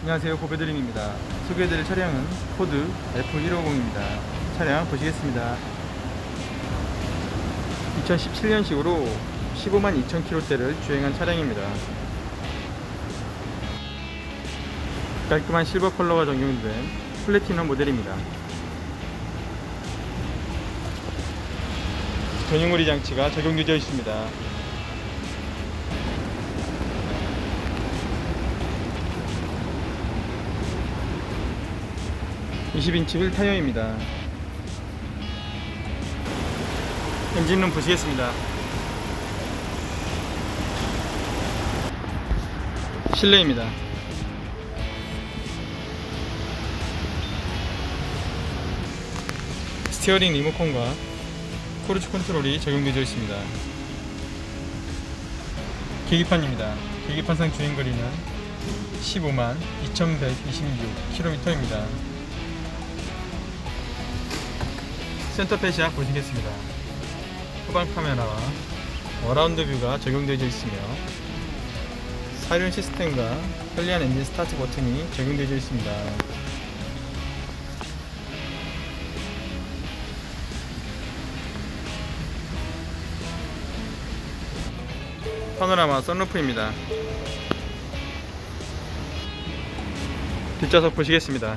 안녕하세요. 고배드림입니다. 소개해드릴 차량은 포드 F150입니다. 차량 보시겠습니다. 2017년식으로 15만 2천 킬로대를 주행한 차량입니다. 깔끔한 실버 컬러가 적용된 플래티넘 모델입니다. 전용우리 장치가 적용되어 있습니다 20인치 휠 타이어입니다. 엔진룸 보시겠습니다. 실내입니다. 스티어링 리모컨과 크루즈 컨트롤이 적용되어 있습니다. 계기판입니다. 계기판상 주행거리는 15만 2126km입니다. 센터페시아 보시겠습니다. 후방 카메라와 어라운드 뷰가 적용되어 있으며 사륜 시스템과 편리한 엔진 스타트 버튼이 적용되어 있습니다. 파노라마 썬루프입니다. 뒷좌석 보시겠습니다.